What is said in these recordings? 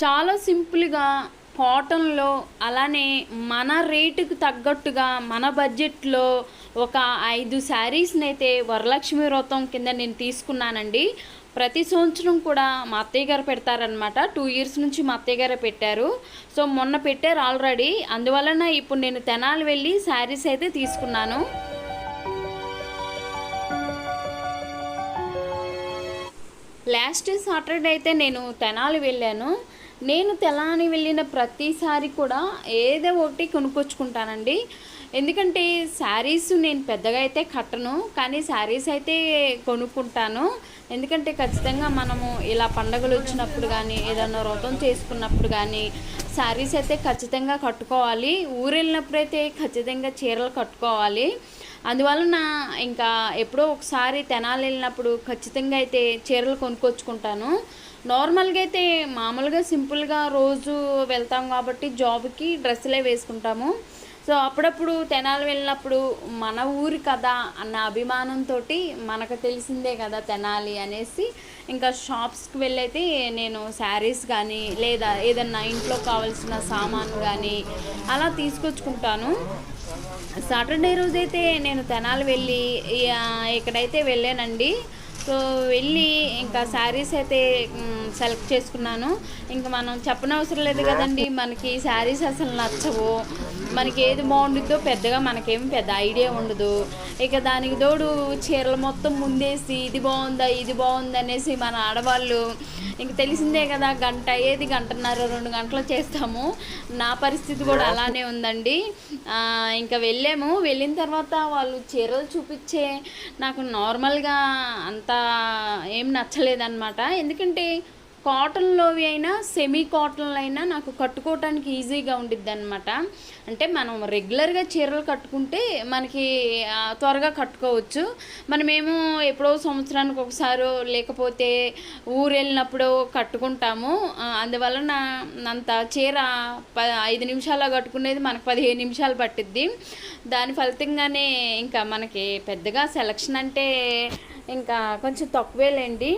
చాలా సింపుల్గా కాటన్లో అలానే మన రేటుకు తగ్గట్టుగా మన బడ్జెట్లో ఒక ఐదు శారీస్ని అయితే వరలక్ష్మి వ్రతం కింద నేను తీసుకున్నానండి. ప్రతి సంవత్సరం కూడా మా అత్తయ్య గారు పెడతారనమాట టూ ఇయర్స్ నుంచి మా అత్తయ్య గారే పెట్టారు. సో మొన్న పెట్టారు ఆల్రెడీ. అందువలన ఇప్పుడు నేను తెనాలి వెళ్ళి శారీస్ అయితే తీసుకున్నాను. లాస్ట్ సాటర్డే అయితే నేను తెనాలి వెళ్ళాను. నేను తెలాని వెళ్ళిన ప్రతిసారి కూడా ఏదో ఒకటి కొనుక్కొచ్చుకుంటానండి. ఎందుకంటే శారీస్ నేను పెద్దగా అయితే కట్టను కానీ శారీస్ అయితే కొనుక్కుంటాను. ఎందుకంటే ఖచ్చితంగా మనము ఇలా పండగలు వచ్చినప్పుడు కానీ ఏదైనా వ్రతం చేసుకున్నప్పుడు కానీ శారీస్ అయితే ఖచ్చితంగా కట్టుకోవాలి. ఊరు వెళ్ళినప్పుడైతే ఖచ్చితంగా చీరలు కట్టుకోవాలి. అందువలన ఇంకా ఎప్పుడో ఒకసారి తెనాలి వెళ్ళినప్పుడు ఖచ్చితంగా అయితే చీరలు కొనుక్కొచ్చుకుంటాను. నార్మల్గా అయితే మామూలుగా సింపుల్గా రోజు వెళ్తాం కాబట్టి జాబ్కి డ్రెస్సులే వేసుకుంటాము. సో అప్పుడప్పుడు తెనాలి వెళ్ళినప్పుడు మన ఊరి కదా అన్న అభిమానంతో మనకు తెలిసిందే కదా తెనాలి అనేసి. ఇంకా షాప్స్కి వెళ్ళైతే నేను శారీస్ కానీ లేదా ఏదన్నా ఇంట్లో కావాల్సిన సామాన్ కానీ అలా తీసుకొచ్చుకుంటాను. సాటర్డే రోజైతే నేను తెనాలి వెళ్ళి ఇక్కడైతే వెళ్ళానండి సో వెళ్ళి ఇంకా శారీస్ అయితే సెలెక్ట్ చేసుకున్నాను. ఇంకా మనం చెప్పనవసరం లేదు కదండి. మనకి శారీస్ అసలు నచ్చవు. మనకి ఏది బాగుండిద్దో పెద్దగా మనకేం పెద్ద ఐడియా ఉండదు. ఇక దానికి తోడు చీరలు మొత్తం ముందేసి ఇది బాగుందా ఇది బాగుందా అనేసి మన ఆడవాళ్ళు ఇంక తెలిసిందే కదా గంట ఏది గంటన్నర రెండు గంటలు చేస్తాము. నా పరిస్థితి కూడా అలానే ఉందండి. ఇంకా వెళ్ళాము. వెళ్ళిన తర్వాత వాళ్ళు చీరలు చూపించే నాకు నార్మల్గా అంత ఏం నచ్చలేదన్నమాట. ఎందుకంటే కాటన్లోవి అయినా సెమీ కాటన్లో అయినా నాకు కట్టుకోవటానికి ఈజీగా ఉండిద్ది అనమాట అంటే మనం రెగ్యులర్గా చీరలు కట్టుకుంటే మనకి త్వరగా కట్టుకోవచ్చు. మనమేమో ఎప్పుడో సంవత్సరానికి ఒకసారి లేకపోతే ఊరు వెళ్ళినప్పుడు కట్టుకుంటాము అందువలన అంత చీర ప ఐదు నిమిషాల్లో కట్టుకునేది మనకు పదిహేను నిమిషాలు పట్టిద్ది. దాని ఫలితంగానే ఇంకా మనకి పెద్దగా సెలక్షన్ అంటే ఇంకా కొంచెం తక్కువేలేండి.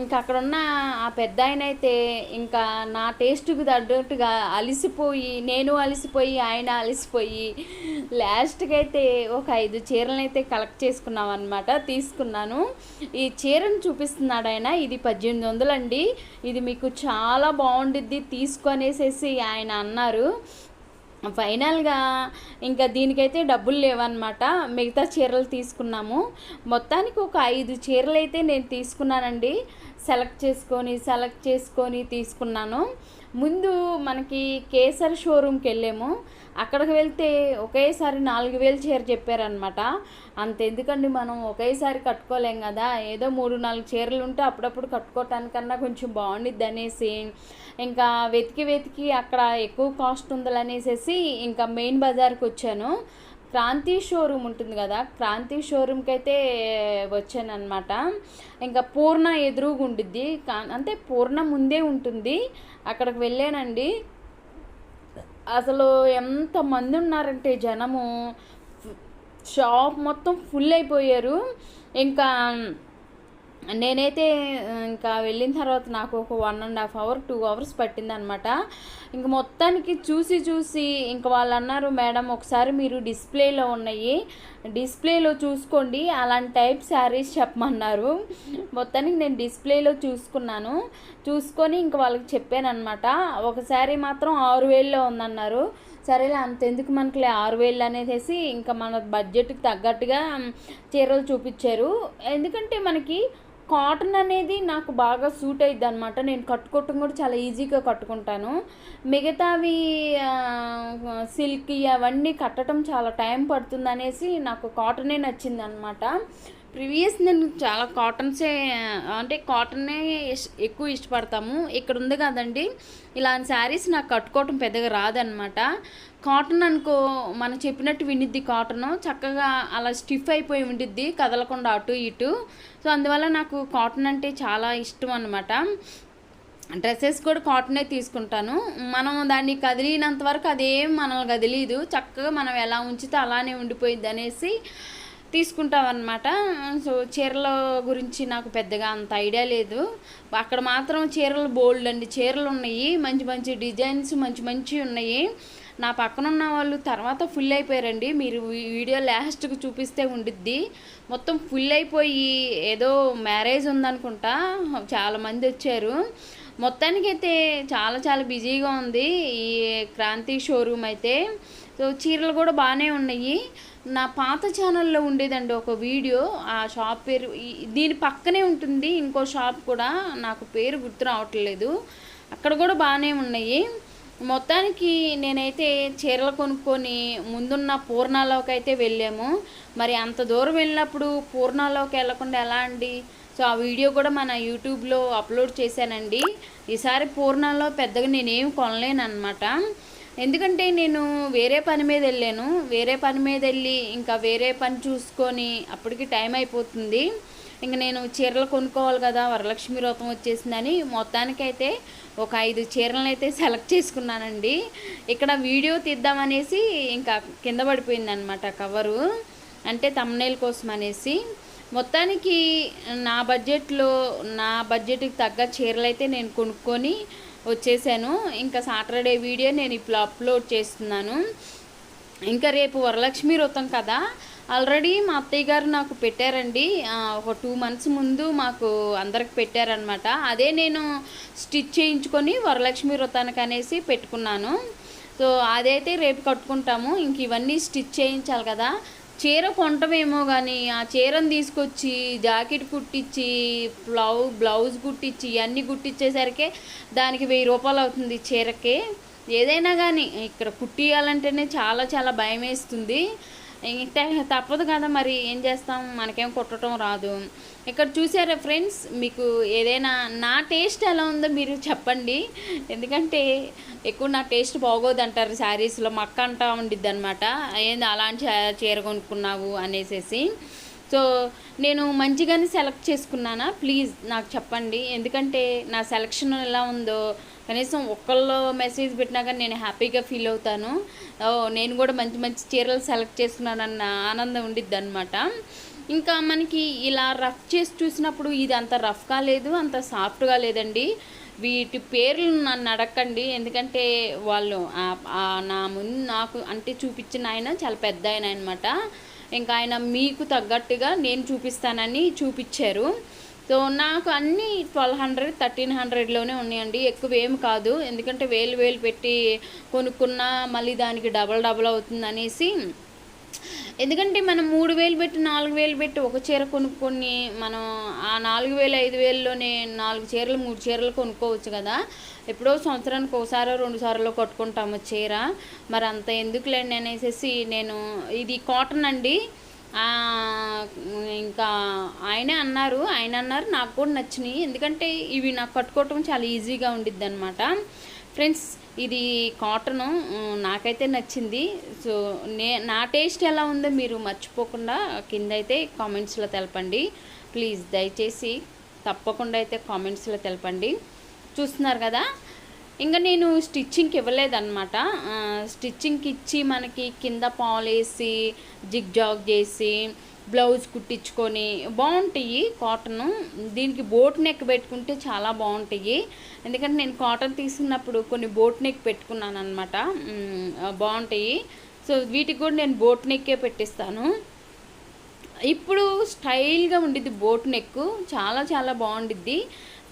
ఇంకా అక్కడ ఉన్న ఆ పెద్ద ఆయన అయితే ఇంకా నా టేస్ట్కి తగ్గట్టుగా అలిసిపోయి నేను అలిసిపోయి ఆయన అలిసిపోయి లాస్ట్కి అయితే ఒక ఐదు చీరలను అయితే కలెక్ట్ చేసుకున్నాం అనమాట తీసుకున్నాను. ఈ చీరను చూపిస్తున్నాడు ఆయన ఇది పద్దెనిమిది వందలండి. ఇది మీకు చాలా బాగుండిద్ది తీసుకొనేసేసి ఆయన అన్నారు. ఫైనల్గా ఇంకా దీనికైతే డబ్బులు లేవన్నమాట. మిగతా చీరలు తీసుకున్నాము. మొత్తానికి ఒక ఐదు చీరలు అయితే నేను తీసుకున్నానండి. సెలెక్ట్ చేసుకొని సెలెక్ట్ చేసుకొని తీసుకున్నాను. ముందు మనకి కేసర్ షోరూమ్కి వెళ్ళాము. అక్కడికి వెళ్తే ఒకేసారి నాలుగు వేలు చీర చెప్పారనమాట అంత ఎందుకండి మనం ఒకేసారి కట్టుకోలేం కదా. ఏదో మూడు నాలుగు చీరలు ఉంటే అప్పుడప్పుడు కట్టుకోవటానికన్నా కొంచెం బాగుండిద్ది అనేసి ఇంకా వెతికి వెతికి అక్కడ ఎక్కువ కాస్ట్ ఉందలనేసేసి ఇంకా మెయిన్ బజార్కి వచ్చాను క్రాంతి షోరూమ్ ఉంటుంది కదా క్రాంతి షోరూమ్కి అయితే వచ్చానమాట ఇంకా పూర్ణ ఎదురుగా ఉండిద్ది కా- అంటే పూర్ణ ముందే ఉంటుంది. అక్కడికి వెళ్ళానండి. అసలు ఎంతమంది ఉన్నారంటే జనము. షాప్ మొత్తం ఫుల్ అయిపోయారు. ఇంకా నేనైతే ఇంకా వెళ్ళిన తర్వాత నాకు ఒక one and half hour two hours పట్టిందనమాట. ఇంక మొత్తానికి చూసి చూసి ఇంక వాళ్ళు అన్నారు మేడం ఒకసారి మీరు డిస్ప్లేలో ఉన్నాయి. డిస్ప్లేలో చూసుకోండి. అలాంటి టైప్ శారీస్ చెప్పమన్నారు. మొత్తానికి నేను డిస్ప్లేలో చూసుకున్నాను. చూసుకొని ఇంక వాళ్ళకి చెప్పాను అనమాట ఒక శారీ మాత్రం ఆరు వేల్లో ఉందన్నారు. సరేలే అంతెందుకు మనకి ఆరు వేలు అనేసి ఇంకా మన బడ్జెట్కి తగ్గట్టుగా చీరలు చూపించారు. ఎందుకంటే మనకి కాటన్ అనేది నాకు బాగా సూట్ అయ్యిద్ది అనమాట నేను కట్టుకోవటం కూడా చాలా ఈజీగా కట్టుకుంటాను. మిగతావి సిల్క్ అవన్నీ కట్టడం చాలా టైం పడుతుంది అనేసి నాకు కాటనే నచ్చింది అనమాట ప్రీవియస్ నేను చాలా కాటన్సే అంటే కాటన్నే ఎక్కువ ఇష్టపడతాము. ఇక్కడ ఉంది కదండి. ఇలాంటి శారీస్ నాకు కట్టుకోవటం పెద్దగా రాదనమాట కాటన్ అనుకో మనం చెప్పినట్టు వినిద్ది కాటన్. చక్కగా అలా స్టిఫ్ అయిపోయి ఉండిద్ది కదలకుండా అటు ఇటు. సో అందువల్ల నాకు కాటన్ అంటే చాలా ఇష్టం అనమాట డ్రెస్సెస్ కూడా కాటనే తీసుకుంటాను. మనం దాన్ని కదిలినంత వరకు అదేం మనల్ని కదిలీదు. చక్కగా మనం ఎలా ఉంచితే అలానే ఉండిపోయింది అనేసి తీసుకుంటామన్నమాట. సో చీరల గురించి నాకు పెద్దగా అంత ఐడియా లేదు. అక్కడ మాత్రం చీరలు బోల్డ్ అండి. చీరలు ఉన్నాయి. మంచి మంచి డిజైన్స్ మంచి మంచి ఉన్నాయి. నా పక్కన ఉన్న వాళ్ళు తర్వాత ఫుల్ అయిపోయారండి. మీరు వీడియో లాస్ట్కి చూపిస్తే ఉండిద్ది. మొత్తం ఫుల్ అయిపోయి ఏదో మ్యారేజ్ ఉందనుకుంటా చాలామంది వచ్చారు. మొత్తానికైతే చాలా చాలా బిజీగా ఉంది ఈ క్రాంతి షోరూమ్ అయితే. సో చీరలు కూడా బాగానే ఉన్నాయి. నా పాత ఛానల్లో ఉండేదండి ఒక వీడియో. ఆ షాప్ పేరు దీని పక్కనే ఉంటుంది ఇంకో షాప్ కూడా. నాకు పేరు గుర్తు రావట్లేదు. అక్కడ కూడా బాగానే ఉన్నాయి. మొత్తానికి నేనైతే చీరలు కొనుక్కొని ముందున్న పూర్ణాలోకి అయితే వెళ్ళాము. మరి అంత దూరం వెళ్ళినప్పుడు పూర్ణాలోకి వెళ్ళకుండా ఎలా అండి? సో ఆ వీడియో కూడా మన యూట్యూబ్లో అప్లోడ్ చేశానండి. ఈసారి పూర్ణాలో పెద్దగా నేనేం కొనలేను అనమాట ఎందుకంటే నేను వేరే పని మీద వెళ్ళాను. వేరే పని మీద వెళ్ళి ఇంకా వేరే పని చూసుకొని అప్పటికి టైం అయిపోతుంది. ఇంక నేను చీరలు కొనుక్కోవాలి కదా వరలక్ష్మి వ్రతం వచ్చేసిందని మొత్తానికైతే ఒక ఐదు చీరలను అయితే సెలెక్ట్ చేసుకున్నానండి. ఇక్కడ వీడియో తీద్దామనేసి ఇంకా కింద పడిపోయింది అనమాట కవరు. అంటే తమ్నేల్ కోసం అనేసి. మొత్తానికి నా బడ్జెట్లో నా బడ్జెట్కి తగ్గ చీరలు అయితే నేను కొనుక్కొని వచ్చేసాను. ఇంకా సాటర్డే వీడియో నేను ఇప్పుడు అప్లోడ్ చేస్తున్నాను. ఇంకా రేపు వరలక్ష్మి వ్రతం కదా. ఆల్రెడీ మా అత్తయ్య గారు నాకు పెట్టారండి. ఒక టూ మంత్స్ ముందు మాకు అందరికి పెట్టారనమాట అదే నేను స్టిచ్ చేయించుకొని వరలక్ష్మి వ్రతానికి అనేసి పెట్టుకున్నాను. సో అదైతే రేపు కట్టుకుంటాము. ఇంక ఇవన్నీ స్టిచ్ చేయించాలి కదా. చీర కొంటమేమో కానీ ఆ చీరను తీసుకొచ్చి జాకెట్ కుట్టించి బ్లౌ బ్లౌజ్ కుట్టించి ఇవన్నీ కుట్టించేసరికి దానికి వెయ్యి రూపాయలు అవుతుంది చీరకి. ఏదైనా కానీ ఇక్కడ కుట్టియాలంటేనే చాలా చాలా భయం వేస్తుంది తప్పదు కదా మరి ఏం చేస్తాం? మనకేం కుట్టడం రాదు. ఇక్కడ చూసారా ఫ్రెండ్స్ మీకు ఏదైనా నా టేస్ట్ ఎలా ఉందో మీరు చెప్పండి. ఎందుకంటే ఎక్కువ నా టేస్ట్ బాగోదు అంటారు శారీస్లో మక్క అంటా ఉండిద్ది అనమాట ఏంది అలాంటి చీర కొనుక్కున్నావు అనేసేసి. సో నేను మంచిగానే సెలెక్ట్ చేసుకున్నానా? ప్లీజ్ నాకు చెప్పండి. ఎందుకంటే నా సెలక్షన్ ఎలా ఉందో కనీసం ఒక్కళ్ళు మెసేజ్ పెట్టినా కానీ నేను హ్యాపీగా ఫీల్ అవుతాను. ఓ నేను కూడా మంచి మంచి చీరలు సెలెక్ట్ చేసుకున్నానన్న ఆనందం ఉండిద్ది అనమాట ఇంకా మనకి ఇలా రఫ్ చేసి చూసినప్పుడు ఇది అంత రఫ్గా లేదు అంత సాఫ్ట్గా లేదండి వీటి పేర్లు నన్ను అడగండి. ఎందుకంటే వాళ్ళు నా ముందు నాకు అంటే చూపించిన ఆయన చాలా పెద్ద ఆయన అనమాట ఇంకా ఆయన మీకు తగ్గట్టుగా నేను చూపిస్తానని చూపించారు. సో నాకు అన్నీ ట్వెల్వ్ హండ్రెడ్ థర్టీన్ హండ్రెడ్లోనే ఉన్నాయండి. ఎక్కువ ఏం కాదు. ఎందుకంటే వేలు వేలు పెట్టి కొనుక్కున్నా మళ్ళీ దానికి డబల్ డబల్ అవుతుంది అనేసి ఎందుకంటే మనం మూడు వేలు పెట్టి నాలుగు వేలు పెట్టి ఒక చీర కొనుక్కొని మనం ఆ నాలుగు వేలు ఐదు వేలలోనే నాలుగు చీరలు మూడు చీరలు కొనుక్కోవచ్చు కదా. ఎప్పుడో సంవత్సరానికి ఒకసారో రెండు సార్లు కట్టుకుంటాము చీర. మరి అంత ఎందుకులేండి అనేసి నేను ఇది కాటన్ అండి. ఇంకా ఆయనే అన్నారు ఆయన అన్నారు నాకు కూడా నచ్చినాయి. ఎందుకంటే ఇవి నాకు కట్టుకోవటం చాలా ఈజీగా ఉండిద్ది అనమాట ఫ్రెండ్స్ ఇది కాటను నాకైతే నచ్చింది. సో నే నా టేస్ట్ ఎలా ఉందో మీరు మర్చిపోకుండా కింద అయితే కామెంట్స్లో తెలపండి. ప్లీజ్ దయచేసి తప్పకుండా అయితే కామెంట్స్లో తెలపండి. చూస్తున్నారు కదా? ఇంకా నేను స్టిచ్చింగ్కి ఇవ్వలేదన్నమాట. స్టిచ్చింగ్కి ఇచ్చి మనకి కింద పాలేసి జిగ్ జాగ్ చేసి బ్లౌజ్ కుట్టించుకొని బాగుంటాయి కాటన్. దీనికి బోట్ నెక్ పెట్టుకుంటే చాలా బాగుంటాయి. ఎందుకంటే నేను కాటన్ తీసుకున్నప్పుడు కొన్ని బోట్ నెక్ పెట్టుకున్నాను అనమాట బాగుంటాయి. సో వీటికి కూడా నేను బోట్ నెక్కే పెట్టిస్తాను. ఇప్పుడు స్టైల్గా ఉండిద్ది బోట్ నెక్ చాలా చాలా బాగుండిద్ది.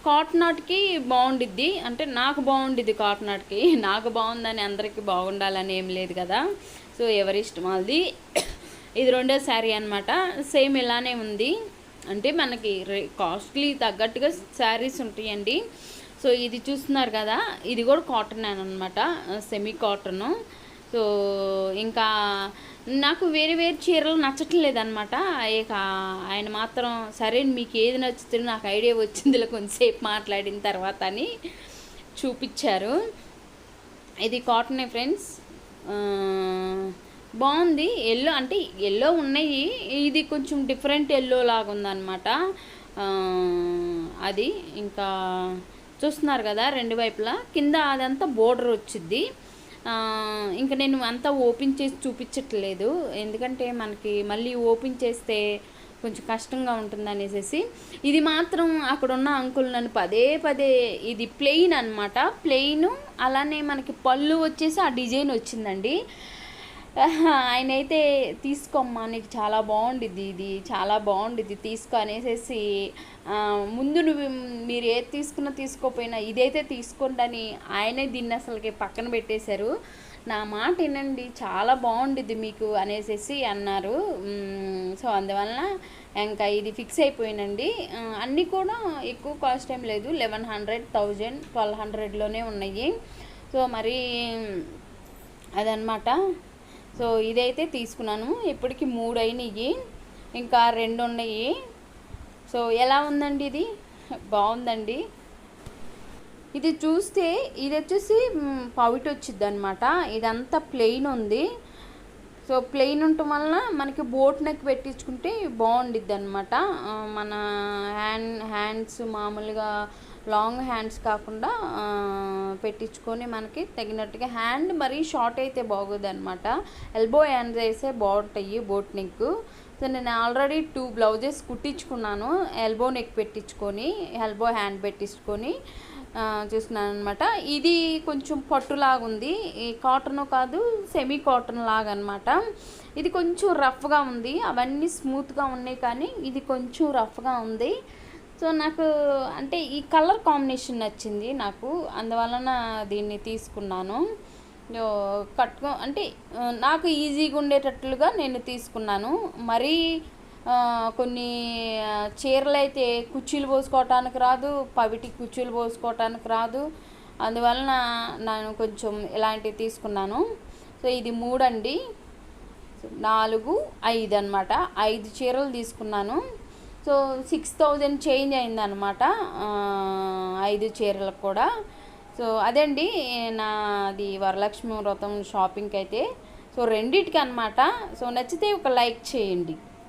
కాటన్ నాట్కి బాగుండిద్ది. అంటే నాకు బాగుండిద్ది కాటన్ నాట్కి నాకు బాగుందని అందరికీ బాగుండాలని ఏం లేదు కదా. సో ఎవరి ఇష్టం అది ఇది రెండో శారీ అనమాట సేమ్ ఇలానే ఉంది. అంటే మనకి కాస్ట్లీ తగ్గట్టుగా శారీస్ ఉంటాయండి. సో ఇది చూస్తున్నారు కదా ఇది కూడా కాటన్ అనమాట సెమీ కాటను సో ఇంకా నాకు వేరే వేరే చీరలు నచ్చట్లేదు అనమాట ఇక ఆయన మాత్రం సరే మీకు ఏది నచ్చుతుందో నాకు ఐడియా వచ్చిందిలో కొంతసేపు మాట్లాడిన తర్వాత అని చూపించారు. ఇది కాటనే ఫ్రెండ్స్ బాగుంది. ఎల్లో అంటే ఎల్లో ఉన్నాయి. ఇది కొంచెం డిఫరెంట్ ఎల్లో లాగా ఉందన్నమాట. అది ఇంకా చూస్తున్నారు కదా రెండు వైపులా. కింద అదంతా బోర్డర్ వచ్చింది ఇంకా నేను అంతా ఓపెన్ చేసి చూపించట్లేదు. ఎందుకంటే మనకి మళ్ళీ ఓపెన్ చేస్తే కొంచెం కష్టంగా ఉంటుంది అనేసి ఇది మాత్రం అక్కడ ఉన్న అంకుల్ నన్ను పదే పదే ఇది ప్లెయిన్ అనమాట ప్లెయిన్ అలానే మనకి పళ్ళు వచ్చేసి ఆ డిజైన్ వచ్చిందండి. ఆయన అయితే తీసుకోమ్మా నీకు చాలా బాగుండిద్ది ఇది చాలా బాగుండిద్ది తీసుకో అనేసి ముందు నువ్వు మీరు ఏది తీసుకున్నా తీసుకోపోయినా ఇదైతే తీసుకోండి అని ఆయనే దీన్ని అసలుకి పక్కన పెట్టేశారు. నా మాట వినండి చాలా బాగుండిద్ది మీకు అనేసి అన్నారు. సో అందువలన ఇంకా ఇది ఫిక్స్ అయిపోయినండి అన్నీ కూడా ఎక్కువ కాస్ట్ ఏం లేదు లెవెన్ హండ్రెడ్ థౌజండ్ ట్వెల్వ్ హండ్రెడ్లోనే ఉన్నాయి. సో మరి అదనమాట సో ఇదైతే తీసుకున్నాను. ఇప్పటికి మూడు అయినాయి ఇంకా రెండు ఉన్నాయి సో ఎలా ఉందండి ఇది? బాగుందండి. ఇది చూస్తే ఇది వచ్చేసి పౌట్ వచ్చింది అనమాట ఇదంతా ప్లెయిన్ ఉంది. సో ప్లెయిన్ ఉండటం వలన మనకి బోట్ నెక్ పెట్టించుకుంటే బాగుండిద్ది అనమాట మన హ్యాండ్ హ్యాండ్స్ మామూలుగా లాంగ్ హ్యాండ్స్ కాకుండా పెట్టించుకొని మనకి తగినట్టుగా హ్యాండ్ మరీ షార్ట్ అయితే బాగోదనమాట ఎల్బో హ్యాండ్స్ వేస్తే బాగుంటాయి బోట్ నెక్. సో నేను ఆల్రెడీ టూ బ్లౌజెస్ కుట్టించుకున్నాను. ఎల్బో నెక్ పెట్టించుకొని ఎల్బో హ్యాండ్ పెట్టించుకొని చూస్తున్నాను అనమాట ఇది కొంచెం పట్టులాగా ఉంది ఈ కాటన్ కాదు సెమీ కాటన్ లాగా అనమాట ఇది కొంచెం రఫ్గా ఉంది. అవన్నీ స్మూత్గా ఉన్నాయి కానీ ఇది కొంచెం రఫ్గా ఉంది. సో నాకు అంటే ఈ కలర్ కాంబినేషన్ నచ్చింది నాకు. అందువలన దీన్ని తీసుకున్నాను. కట్టుకో అంటే నాకు ఈజీగా ఉండేటట్లుగా నేను తీసుకున్నాను. మరీ కొన్ని చీరలు అయితే కుర్చీలు పోసుకోవటానికి రాదు పవిటి కుర్చీలు పోసుకోవటానికి రాదు. అందువలన నేను కొంచెం ఇలాంటివి తీసుకున్నాను. సో ఇది మూడండి. నాలుగు ఐదు అనమాట ఐదు చీరలు తీసుకున్నాను. సో సిక్స్ థౌజండ్ చేంజ్ అయిందనమాట ఐదు చీరలకు కూడా. సో అదండి నాది వరలక్ష్మి వ్రతం షాపింగ్కి అయితే సో రెండిటికి అనమాట సో నచ్చితే ఒక లైక్ చేయండి.